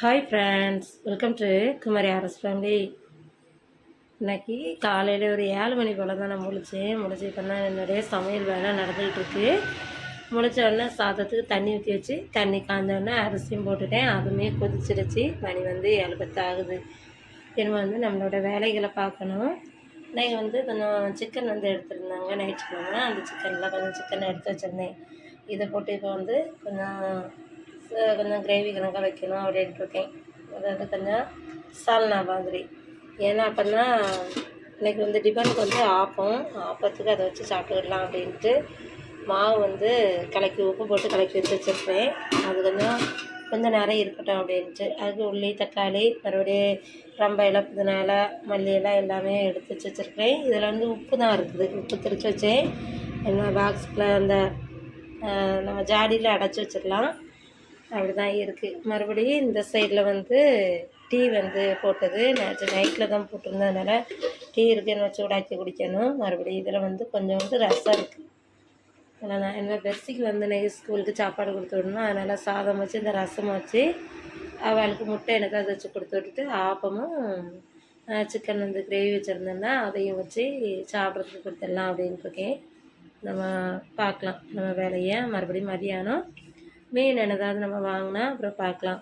Hi friends welcome to Kumari RS family இன்னைக்கு காலையில் ஒரு ஏழு மணி போல் தான் நான் முழிச்சேன். முழிச்சு இப்போ தான் என்னுடைய சமையல் வேலை நடந்துகிட்ருக்கு முழிச்ச உடனே சாதத்துக்கு தண்ணி ஊற்றி வச்சு தண்ணி காய்ஞ்சோடனே அரிசியும் போட்டுட்டேன். அதுவுமே கொதிச்சிருச்சு மணி வந்து ஏழு பத்து ஆகுது. திரும்ப வந்து நம்மளோட வேலைகளை பார்க்கணும். இன்னைக்கு வந்து கொஞ்சம் சிக்கன் வந்து எடுத்துருந்தாங்க. நைட்டுக்கிழமை அந்த சிக்கனில் கொஞ்சம் சிக்கன் எடுத்து வச்சுருந்தேன். இதை போட்டு இப்போ வந்து கொஞ்சம் கொஞ்சம் கிரேவி கணக்காக வைக்கணும் அப்படின்ட்டு இருக்கேன் அதாவது கொஞ்சம் சால்னா மாதிரி. ஏன்னா அப்படின்னா இன்றைக்கி வந்து டிபனுக்கு வந்து ஆப்பம். ஆப்பத்துக்கு அதை வச்சு சாப்பிட்டுக்கலாம் அப்படின்ட்டு மாவு வந்து கலக்கி உப்பு போட்டு கலக்கி வச்சு வச்சுருப்பேன் அது கொஞ்சம் கொஞ்சம் நேரம் இருக்கட்டும் அப்படின்ட்டு. அதுக்கு உள்ளி தக்காளி மறுபடியும் ரொம்ப இலை புதினால மல்லி இலை எல்லாமே எடுத்து வச்சு வச்சுருக்கேன் இதில் வந்து உப்பு தான் இருக்குது. உப்பு திரிச்சு வச்சேன். என்ன பாக்ஸுக்குள்ளே அந்த நம்ம ஜாடியில் அடைச்சி வச்சிடலாம். அப்படி தான் இருக்குது மறுபடியும் இந்த சைடில் வந்து டீ வந்து போட்டது. நேற்று நைட்டில் தான் போட்டிருந்ததுனால டீ இருக்குன்னு சூடாக்கி குடிக்கணும். மறுபடியும் இதில் வந்து கொஞ்சம் வந்து ரசம் இருக்குது அதனால் நான் என்ன பெர்சிக்கு வந்து நெய் ஸ்கூலுக்கு சாப்பாடு கொடுத்து விடணும் அதனால் சாதம் வச்சு இந்த ரசம் வச்சு அவளுக்கு முட்டை எனக்கு அதை வச்சு கொடுத்து விட்டுட்டு ஆப்பமும் சிக்கன் வந்து கிரேவி வச்சுருந்தேன்னா அதையும் வச்சு சாப்பிட்றதுக்கு கொடுத்துடலாம் அப்படின்ட்டு இருக்கேன். நம்ம பார்க்கலாம். நம்ம வேலையை மறுபடியும் மதியானம் மீன் என்னதாவது நம்ம வாங்கினா அப்புறம் பார்க்கலாம்.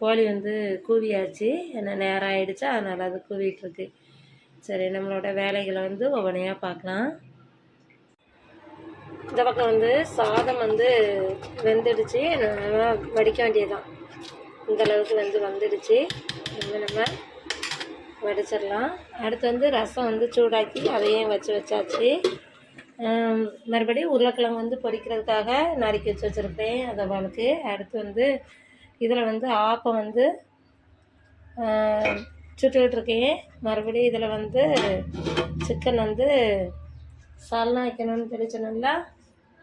கோழி வந்து கூவியாச்சு. என்ன நேரம் ஆகிடுச்சா அதனால் அது கூவிட்டுருக்கு சரி நம்மளோட வேலைகளை வந்து ஒவ்வொன்றையாக பார்க்கலாம். இந்த பக்கம் வந்து சாதம் வந்து வெந்துடுச்சு. நம்ம வடிக்க வேண்டியதுதான். இந்த அளவுக்கு வந்து வந்துடுச்சு. வந்து நம்ம வடிச்சிடலாம். அடுத்து வந்து ரசம் வந்து சூடாக்கி அதையும் வச்சு வச்சாச்சு. மறுபடியும் உருளைக்கிழங்கு வந்து பொரிக்கிறதுக்காக நறுக்கி வச்சு வச்சுருப்பேன் அதை வளர்க்கு அடுத்து வந்து இதில் வந்து ஆப்பம் வந்து சுட்டுக்கிட்டுருக்கேன் மறுபடியும் இதில் வந்து சிக்கன் வந்து சால்னா வைக்கணும்னு தெளிச்சணும்ல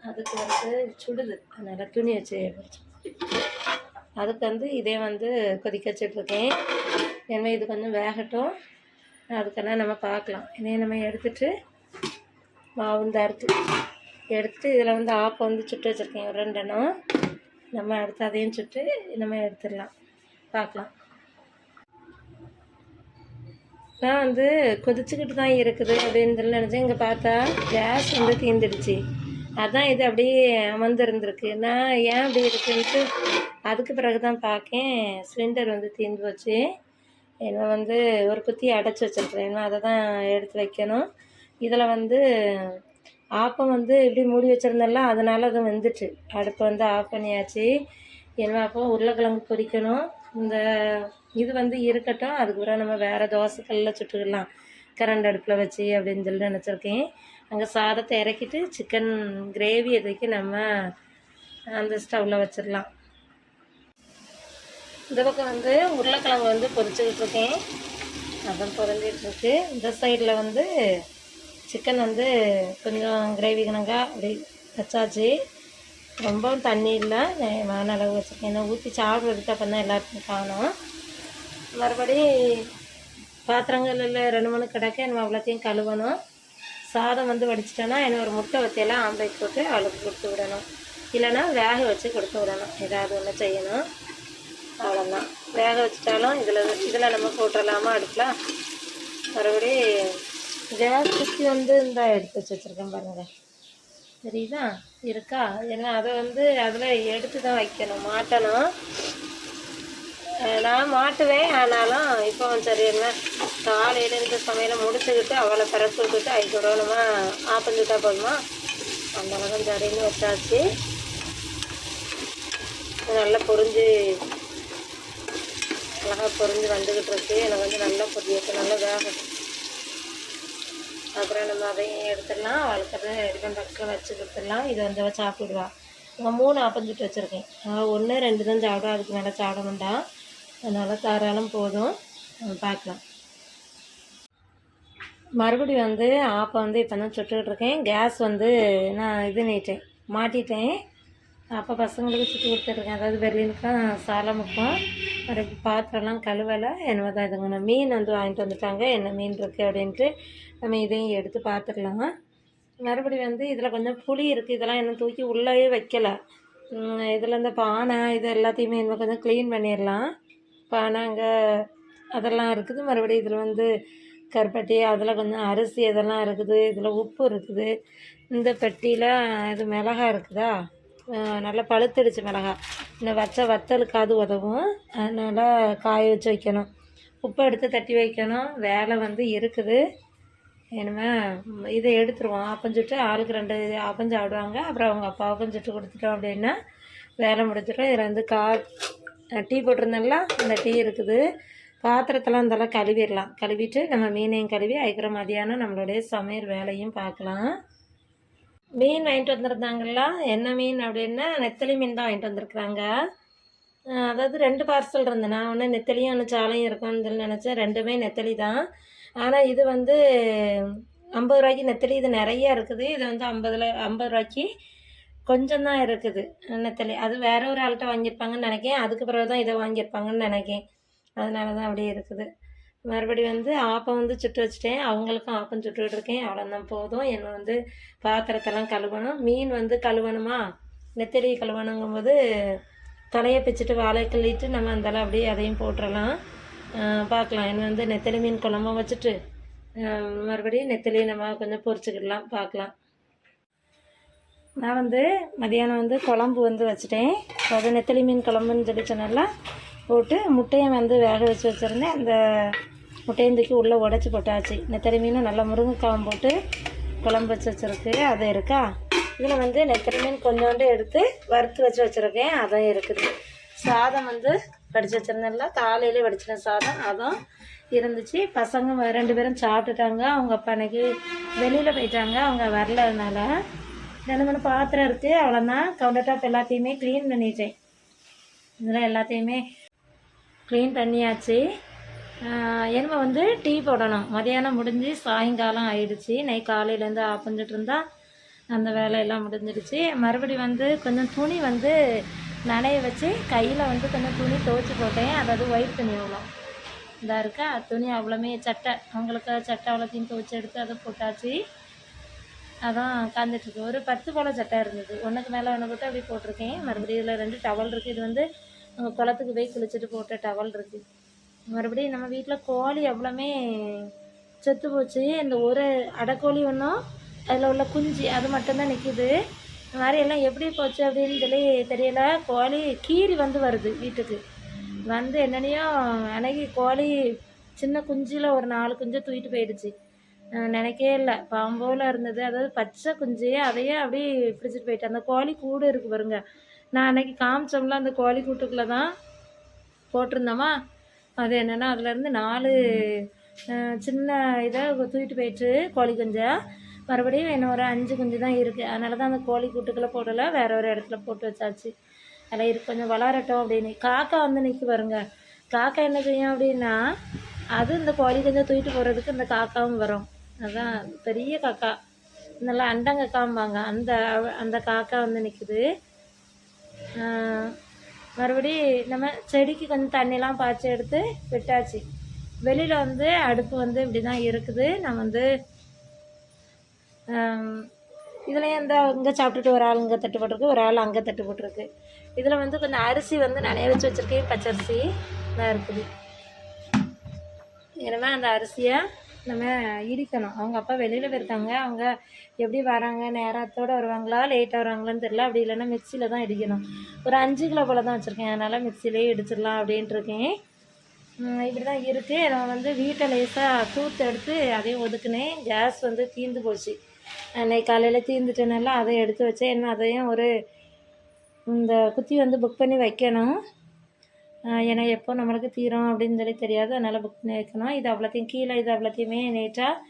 அதுக்கு வந்து சுடுது. அதனால் துணி வச்சு அதுக்கு வந்து இதே வந்து கொதிக்க வச்சிட்ருக்கேன் எனவே இது கொஞ்சம் வேகட்டும். அதுக்கெல்லாம் நம்ம பார்க்கலாம். இதையும் நம்ம எடுத்துகிட்டு மாவு இந்த அறுத்து எடுத்துட்டு இதில் வந்து ஆப்பம் வந்து சுட்டு வச்சுருக்கேன். ஒரு ரெண்டெண்ணம் நம்ம அடுத்து அதையும் சுட்டு நம்ம எடுத்துடலாம். பார்க்கலாம். நான் வந்து கொதிச்சுக்கிட்டு தான் இருக்குது அப்படின்னு சொல்லி நினச்சேன். இங்கே பார்த்தா கேஸ் வந்து தீந்துடுச்சு. அதான் இது அப்படியே அமர்ந்துருந்துருக்கு. நான் ஏன் அப்படி இருக்குன்ட்டு அதுக்கு பிறகு தான் பார்க்கேன். சிலிண்டர் வந்து தீர்ந்து போச்சு என்ன வந்து ஒரு குத்தி அடைச்சி வச்சிருக்கிறேன். இன்னும் அதை தான் எடுத்து வைக்கணும். இதில் வந்து ஆப்பம் வந்து இப்படி மூடி வச்சுருந்தேன்ல அதனால அது வெந்துட்டு. அடுப்பு வந்து ஆஃப் பண்ணியாச்சு. என்ன அப்போ உருளைக்கிழங்கு பொரிக்கணும். இந்த இது வந்து இருக்கட்டும். அதுக்கப்புறம் நம்ம வேறு தோசைக்கல்லில் சுட்டுக்கலாம். கரண்ட் அடுப்பில் வச்சு அப்படின்னு சொல்லி நினச்சிருக்கேன். அங்கே சாதத்தை இறக்கிட்டு சிக்கன் கிரேவி எதுக்கு நம்ம அந்த ஸ்டவ்வில் வச்சிடலாம். இந்த பக்கம் வந்து உருளைக்கிழங்கு வந்து பொரிச்சுக்கிட்டு இருக்கேன். அதான் பொரிஞ்சிட்டு இந்த சைடில் வந்து சிக்கன் வந்து கொஞ்சம் கிரேவி கணக்காக அப்படி வச்சாச்சு. ரொம்பவும் தண்ணி இல்லை. நான் அளவு வச்சுருக்கேன். ஏன்னா ஊற்றி சாப்பிட்றதுக்கு அப்போ தான் எல்லாருக்கும் காணும். மறுபடி பாத்திரங்கள் இல்லை ரெண்டு மணி கிடக்க நம்ம அவ்வளோத்தையும் கழுவணும். சாதம் வந்து வடிச்சிட்டோன்னா என்ன ஒரு முட்டை வத்தியெல்லாம் ஆம்லேட் போட்டு அவளுக்கு கொடுத்து விடணும். இல்லைன்னா வேக வச்சு கொடுத்து விடணும். ஏதாவது ஒன்று செய்யணும். அவ்வளோதான் வேக வச்சுட்டாலும் இதில் இதில் நம்ம போட்டுடலாமா அடுப்பில்? மறுபடி கேஸ் குச்சி வந்து இந்த எடுத்து வச்சு வச்சுருக்கேன் பாருங்க. தெரியுதா? இருக்கா? ஏன்னா அதை வந்து அதில் எடுத்து தான் வைக்கணும். மாட்டணும் நான் மாட்டுவேன். ஆனாலும் இப்போ சரி என்ன? காலையில் இந்த சமையலை முடிச்சுக்கிட்டு அவளை பிறப்பு விட்டுட்டு அதுக்கூட நம்ம ஆப்பந்துட்டா போதுமா? அந்த அளவுக்கு சரின்னு வச்சாச்சு. நல்லா பொரிஞ்சு அழகாக பொரிஞ்சு வந்துக்கிட்டு இருக்கு. எனக்கு வந்து நல்லா அதுக்கப்புறம் நம்ம அதையும் எடுத்துடலாம். அவளுக்கு டிஃபன் பக்கத்தில் வச்சு கொடுத்துடலாம். இதை வந்து அவள் சாப்பிடுவா. நான் மூணு ஆப்பஞ்சிட்டு வச்சுருக்கேன். அவள் ஒன்று ரெண்டு தான் சாப்பிடும். அதுக்கு மேலே சாப்பிட வேண்டாம். அதனால் தாராளம் போதும். நம்ம பார்க்கலாம். மறுபடியும் வந்து ஆப்பம் வந்து இப்போ தான் சுட்டுக்கிட்டு இருக்கேன். கேஸ் வந்து நான் இது நீட்டேன். மாட்டிட்டேன். அப்போ பசங்களுக்கு சுற்றி கொடுத்துட்ருக்கேன் அதாவது பெர்லினுக்கும் சாலமுக்கும் ஒரு பாத்திரம்லாம் கழுவலை. என்னவோ தான் இதுங்க. மீன் வந்து வாங்கிட்டு வந்துட்டாங்க. என்ன மீன் இருக்குது அப்படின்ட்டு நம்ம இதையும் எடுத்து பார்த்துக்கலாம். மறுபடியும் வந்து இதில் கொஞ்சம் புளி இருக்குது இதெல்லாம் இன்னும் தூக்கி உள்ளேயே வைக்கலை. இதில் இந்த பானை இது எல்லாத்தையுமே இன்னும் கொஞ்சம் க்ளீன் பண்ணிடலாம். பானாங்க அதெல்லாம் இருக்குது. மறுபடியும் இதில் வந்து கருப்பட்டி அதில் கொஞ்சம் அரிசி இதெல்லாம் இருக்குது. இதில் உப்பு இருக்குது. இந்த பெட்டியில் இது மிளகா இருக்குதா? நல்லா பழுத்தடிச்ச மிளகா. இந்த வச்ச வத்தலுக்காவது உதவும். அதனால் காய வச்சு வைக்கணும். உப்பு எடுத்து தட்டி வைக்கணும். வேலை வந்து இருக்குது. இனிமே இதை எடுத்துருவோம். ஆப்பஞ்சுட்டு ஆளுக்கு ரெண்டு ஆப்பம் ஆடுவாங்க அப்புறம் அவங்க அப்பாவுக்கும் சுட்டு கொடுத்துட்டோம் அப்படின்னா வேலை முடிஞ்சிடும். இதில் வந்து கா டீ போட்டிருந்தேன்ல அந்த டீ இருக்குது. பாத்திரத்தெல்லாம் இதெல்லாம் கழுவிடலாம். கழுவிட்டு நம்ம மீனையும் கழுவி அதுக்கிற மதியானம் நம்மளுடைய சமையல் வேலையும் பார்க்கலாம். மீன் வாங்கிட்டு வந்திருந்தாங்களா? என்ன மீன் அப்படின்னா நெத்தலி மீன் தான் வாங்கிட்டு வந்திருக்குறாங்க. அதாவது ரெண்டு பார்சல் இருந்தது நான் ஒன்று நெத்தலியும் ஒன்று சாலையும் இருக்கும்னு சொல்லி நினச்சேன். ரெண்டுமே நெத்தலி தான். ஆனால் இது வந்து ஐம்பது ரூபாய்க்கு நெத்தலி. இது நிறைய இருக்குது. இது வந்து ஐம்பதுல ஐம்பது ரூபாய்க்கு கொஞ்சம் தான் இருக்குது நெத்தலி. அது வேற ஒரு ஆள்கிட்ட வாங்கியிருப்பாங்கன்னு நினைக்கேன். அதுக்கு பிறகு தான் இதை வாங்கியிருப்பாங்கன்னு நினைக்கேன். அதனால தான் அப்படியே இருக்குது. மறுபடி வந்து ஆப்பம் வந்து சுட்டு வச்சுட்டேன். அவங்களுக்கும் ஆப்பம் சுட்டுக்கிட்டு இருக்கேன் அவ்வளோதான் போதும். என்ன வந்து பாத்திரத்தெல்லாம் கழுவணும். மீன் வந்து கழுவணுமா? நெத்தலி கழுவணுங்கும்போது தலையை பிச்சுட்டு வாழை கிள்ளிட்டு நம்ம அந்தளவு அப்படியே அதையும் போட்டுடலாம் பார்க்கலாம். என்ன வந்து நெத்தலி மீன் குழம்பும் வச்சுட்டு மறுபடியும் நெத்தலி நம்ம கொஞ்சம் பொரிச்சுக்கிடலாம். பார்க்கலாம். நான் வந்து மதியானம் வந்து குழம்பு வந்து வச்சுட்டேன். அது நெத்தலி மீன் குழம்புன்னு சொல்லி சொன்னால போட்டு முட்டையும் வந்து வேக வச்சு வச்சுருந்தேன். அந்த முட்டையும் தூக்கி உள்ளே உடச்சி போட்டாச்சு. நெத்தலி மீனும் நல்லா முருங்கைக்காவும் போட்டு குழம்பு வச்சு வச்சுருக்கு. அது இருக்கா? இதில் வந்து நெத்தலி மீன் கொஞ்சோண்டு எடுத்து வறுத்து வச்சு வச்சுருக்கேன். அதுவும் இருக்குது. சாதம் வந்து வடித்து வச்சுருந்தேன்ல காலையிலே வடிச்சின சாதம். அதுவும் இருந்துச்சு. பசங்க ரெண்டு பேரும் சாப்பிட்டுட்டாங்க. அவங்க அப்பா அன்னைக்கு வெளியில் போயிட்டாங்க. அவங்க வரலனால ரெண்டு மூணு பாத்திரம் இருக்குது அவ்வளோதான் கவுண்டர் டாப் எல்லாத்தையுமே க்ளீன் பண்ணிட்டேன். இதெல்லாம் எல்லாத்தையுமே க்ளீன் பண்ணியாச்சு. எருமை வந்து டீ போடணும். மதியானம் முடிஞ்சு சாயங்காலம் ஆயிடுச்சு. நை காலையிலேருந்து ஆப்பஞ்சிட்டு இருந்தால் அந்த வேலையெல்லாம் முடிஞ்சிடுச்சு. மறுபடி வந்து கொஞ்சம் துணி வந்து நனைய வச்சு கையில் வந்து கொஞ்சம் துணி துவைச்சி போட்டேன். அதாவது ஒயிட் துணி அவ்வளோ. இதாக இருக்கா? துணி அவ்வளோமே சட்டை. அவங்களுக்கு சட்டை அவ்வளோத்தையும் துவைச்சி எடுத்து அதை போட்டாச்சு. அதான் காந்துட்டுருக்கு ஒரு பத்து போல சட்டை இருந்தது. ஒன்றுக்கு மேலே ஒன்று போட்டு அப்படி போட்டிருக்கேன். மறுபடியும் இதில் ரெண்டு டவல் இருக்குது இது வந்து உங்கள் குளத்துக்கு போய் குளிச்சுட்டு போட்ட டவல் இருக்குது மறுபடியும் நம்ம வீட்டில் கோழி எவ்வளோமே செத்து போச்சு. இந்த ஒரு அடைக்கோழி ஒன்றும் அதில் உள்ள குஞ்சு அது மட்டும்தான் நிற்கிது இந்த மாதிரி எல்லாம் எப்படி போச்சு அப்படின்னு சொல்லி தெரியல. கோழி கீரி வந்து வருது வீட்டுக்கு. வந்து என்னென்னையோ அன்னைக்கு கோழி சின்ன குஞ்சில் ஒரு நாலு குஞ்சை தூக்கிட்டு போயிடுச்சு. நினைக்கவே இல்லை. பாம்போல இருந்தது. அதாவது பச்சை குஞ்சு அதையே அப்படியே பிடிச்சிட்டு போயிட்டு அந்த கோழி கூடு இருக்கு பாருங்க. நான் அன்னைக்கு காமிச்சோம்ல அந்த கோழி கூட்டுக்குள்ளே தான் போட்டிருந்தோமா? அது என்னென்னா அதுலேருந்து நாலு சின்ன இதை தூக்கிட்டு போயிட்டு கோழி குஞ்சை. மறுபடியும் இன்னும் ஒரு அஞ்சு குஞ்சு தான் இருக்குது அதனால தான் அந்த கோழி கூட்டுக்குள்ளே போடலை. வேற ஒரு இடத்துல போட்டு வச்சாச்சு. அதில் இருக்கு கொஞ்சம் வளரட்டும் அப்படின்னு. காக்கா வந்து நிற்கி பாருங்க. காக்கா என்ன செய்யும் அப்படின்னா அது இந்த கோழி குஞ்சை தூக்கிட்டு போகிறதுக்கு இந்த காக்காவும் வரும். அதுதான் பெரிய காக்கா. நல்லா அண்டங்கக்காம்பாங்க. அந்த அந்த காக்கா வந்து நிற்குது மறுபடி நம்ம செடிக்கு கொஞ்சம் தண்ணிலாம் பாய்ச்சி எடுத்து விட்டாச்சு. வெளியில் வந்து அடுப்பு வந்து இப்படி தான் இருக்குது. நான் வந்து இதுலேயும் இந்த இங்கே சாப்பிட்டுட்டு ஒரு ஆள் இங்கே தட்டுப்பட்டிருக்கு ஒரு ஆள் அங்கே தட்டு போட்டிருக்கு. இதில் வந்து கொஞ்சம் அரிசி வந்து நிறைய வச்சு வச்சுருக்கேன். பச்சரிசி தான் இருக்குது. இனிமேல் அந்த அரிசியை நம்ம இடிக்கணும். அவங்க அப்பா வெளியில் போயிருக்காங்க. அவங்க எப்படி வராங்க? நேரத்தோடு வருவாங்களா? லேட்டாக வருவாங்களான்னு தெரில அப்படி இல்லைன்னா மிக்சியில் தான் இடிக்கணும். ஒரு அஞ்சு கிலோ போல் தான் வச்சுருக்கேன். அதனால் மிக்சிலேயே இடிச்சிடலாம் அப்படின்ட்டு இருக்கேன். இப்படி தான் இருக்குது நான் வந்து வீட்டை லேசாக தூத்து எடுத்து அதையும் ஒதுக்குனேன். கேஸ் வந்து தீர்ந்து போச்சு. அன்னைக்கு காலையில் தீர்ந்துட்டனால அதை எடுத்து வச்சேன். இன்னும் அதையும் ஒரு இந்த குத்தி வந்து புக் பண்ணி வைக்கணும். ஏன்னா எப்போ நம்மளுக்கு தீரும் அப்படின்னு சொல்லி தெரியாது. அதனால் புக் பண்ணி வைக்கணும் இது அவ்வளோத்தையும் கீழே இது அவ்வளோத்தையுமே நீட்டாக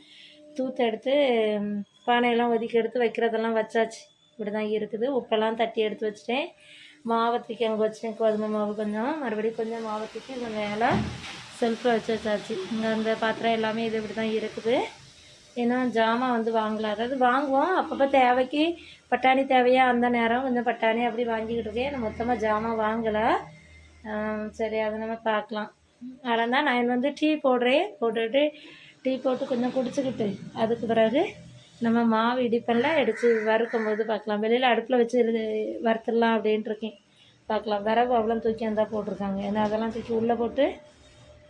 தூத்து எடுத்து பானையெல்லாம் ஒதுக்கி எடுத்து வைக்கிறதெல்லாம் வச்சாச்சு. இப்படி தான் இருக்குது. உப்பெல்லாம் தட்டி எடுத்து வச்சுட்டேன். மாவத்துக்கு அங்கே வச்சிட்டேன் கோதுமை மாவு கொஞ்சம். மறுபடியும் கொஞ்சம் மாவத்துக்கு இந்த மேலே செல்ஃபில் வச்சு வச்சாச்சு. இங்கே அந்த பாத்திரம் எல்லாமே இது இப்படி தான் இருக்குது. ஏன்னா ஜாமான் வந்து வாங்கலாம் அதாவது வாங்குவோம். அப்பப்போ தேவைக்கு பட்டாணி தேவையாக அந்த நேரம் கொஞ்சம் பட்டாணி அப்படி வாங்கிக்கிட்டு இருக்கேன். நான் மொத்தமாக ஜாமான் வாங்கலை. சரி அதை நம்ம பார்க்கலாம். ஆனால் தான் நான் வந்து டீ போடுறேன். போட்டுட்டு டீ போட்டு கொஞ்சம் குடிச்சுக்கிட்டு அதுக்கு பிறகு நம்ம மாவு இடிப்பெல்லாம் எடுத்து வறுக்கும் போது பார்க்கலாம். வெளியில் அடுப்பில் வச்சு வறுத்துடலாம் அப்படின்ட்டு இருக்கேன். பார்க்கலாம். விறகு அவ்வளோ தூக்கி அந்த போட்டிருக்காங்க. ஏன்னா அதெல்லாம் தூக்கி உள்ளே போட்டு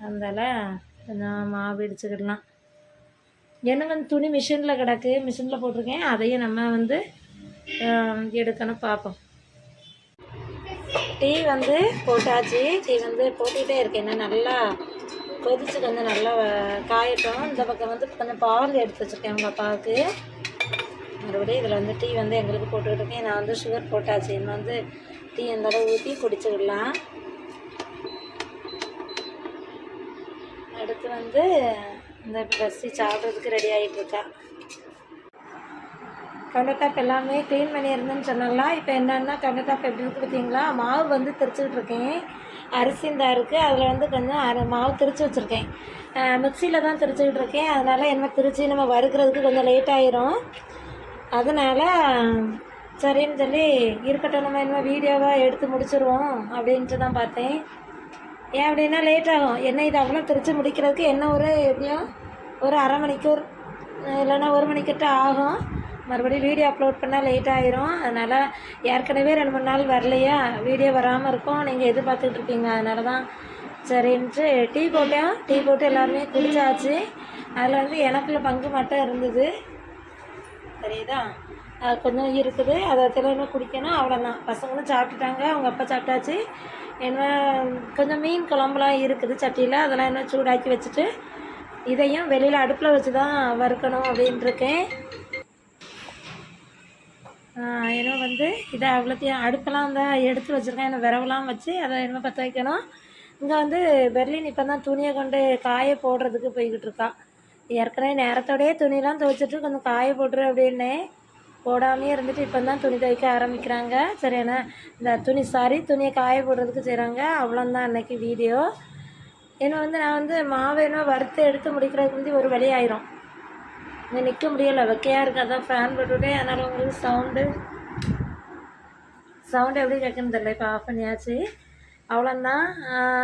அந்தால கொஞ்சம் மாவு இடிச்சுக்கிடலாம். என்ன வந்து துணி மிஷினில் கிடக்கு. மிஷினில் போட்டிருக்கேன். அதையும் நம்ம வந்து எடுக்கணும் பார்ப்போம். டீ வந்து போட்டாச்சு. டீ வந்து போட்டுக்கிட்டே இருக்கேன். என்ன நல்லா கொதிச்சு கொஞ்சம் நல்லா காயட்டும். இந்த பக்கம் வந்து கொஞ்சம் பால் எடுத்து வச்சுருக்கேன் உங்கள் அப்பாவுக்கு. மறுபடியும் இதில் வந்து டீ வந்து எங்களுக்கு போட்டுக்கிட்டு இருக்கேன். நான் வந்து சுகர் போட்டாச்சு. இன்னும் வந்து டீ அந்த அளவு ஊற்றி குடிச்சுக்கிடலாம். அடுத்து வந்து இந்த பஸ்ஸி சாப்பிட்றதுக்கு ரெடி ஆகிட்டுருக்கேன் கவுண்டர் டாப் எல்லாமே க்ளீன் பண்ணியிருந்தேன்னு சொன்னலாம் இப்போ என்னென்னா கவுண்டர் டாப் எப்படின்னு கொடுத்தீங்களா? மாவு வந்து திரிச்சுக்கிட்டு இருக்கேன். அரிசி இருக்குது அதில் வந்து கொஞ்சம் அரை மாவு திரிச்சு வச்சுருக்கேன். மிக்சியில் தான் திரிச்சுக்கிட்டு இருக்கேன். அதனால் என்ன திரிச்சு நம்ம வறுக்கிறதுக்கு கொஞ்சம் லேட் ஆயிரும். அதனால் சரின்னு சொல்லி இருக்கட்டும். நம்ம என்ன வீடியோவாக எடுத்து முடிச்சிருவோம் அப்படின்ட்டு தான் பார்த்தேன். ஏன் அப்படின்னா லேட் ஆகும். என்ன இது அவ்வளோ திரிச்சு முடிக்கிறதுக்கு? என்ன ஒரு எப்படியும் ஒரு அரை மணிக்கூர் இல்லைன்னா ஒரு மணிக்கிட்ட ஆகும். மறுபடியும் வீடியோ அப்லோட் பண்ணால் லேட் ஆயிரும். அதனால் ஏற்கனவே ரெண்டு மூணு நாள் வரலையா? வீடியோ வராமல் இருக்கும். நீங்கள் எதிர்பார்த்துட்டு இருப்பீங்க. அதனால தான் சரின்ட்டு டீ போட்டோம் டீ போட்டு எல்லாருமே குடிச்சாச்சு. அதில் வந்து எனக்குள்ள பங்கு மட்டும் இருந்தது. சரிதா? அது கொஞ்சம் இருக்குது. அதை இன்னும் குடிக்கணும்? அவ்வளோதான் பசங்களும் சாப்பிட்டுட்டாங்க. அவங்க அப்பா சாப்பிட்டாச்சு. என்ன கொஞ்சம் மீன் குழம்புலாம் இருக்குது சட்டியில். அதெல்லாம் இன்னும் சூடாக்கி வச்சுட்டு இதையும் வெளியில் அடுப்பில் வச்சு தான் வறுக்கணும் அப்படின்ட்டுருக்கேன் ஏன்னா வந்து இதை அவ்வளோத்தையும் அடுப்பெல்லாம் தான் எடுத்து வச்சுருக்கேன். என்ன விரவெல்லாம் வச்சு அதை என்ன பற்ற வைக்கணும். இங்கே வந்து பெர்லின் இப்போ தான் துணியை கொண்டு காய போடுறதுக்கு போய்கிட்டு இருக்கா. ஏற்கனவே நேரத்தோடயே துணியெல்லாம் துவைச்சிட்டு கொஞ்சம் காய போட்டுரு அப்படின்னே போடாமையே இருந்துட்டு இப்போ தான் துணி துவைக்க ஆரம்பிக்கிறாங்க. சரி இந்த துணி சாரி துணியை காய போடுறதுக்கு செய்கிறாங்க. அவ்வளோந்தான் அன்னைக்கு வீடியோ. ஏன்னா வந்து நான் வந்து மாவு என்ன வறுத்து எடுத்து முடிக்கிறதுக்கு வந்து ஒரு வழி ஆயிரும். இங்கே நிற்க முடியலை. வெக்கையாக இருக்குது அதான் ஃபேன் போட்டுவிட்டே அதனால் உங்களுக்கு சவுண்டு சவுண்டு எப்படி கேட்குன்னு தெரியல. இப்போ ஆஃப் பண்ணியாச்சு அவ்வளோந்தான்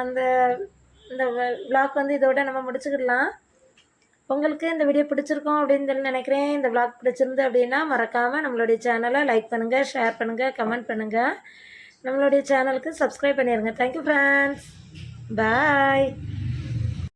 அந்த இந்த விளாக் வந்து இதோட நம்ம முடிச்சுக்கிடலாம். உங்களுக்கு இந்த வீடியோ பிடிச்சிருக்கோம் அப்படின்னு சொல்லி நினைக்கிறேன். இந்த விளாக் பிடிச்சிருந்து அப்படின்னா மறக்காமல் நம்மளுடைய சேனலை லைக் பண்ணுங்கள் ஷேர் பண்ணுங்கள் கமெண்ட் பண்ணுங்கள் நம்மளுடைய சேனலுக்கு சப்ஸ்கிரைப் பண்ணிடுங்க தேங்க்யூ ஃப்ரெண்ட்ஸ் பாய்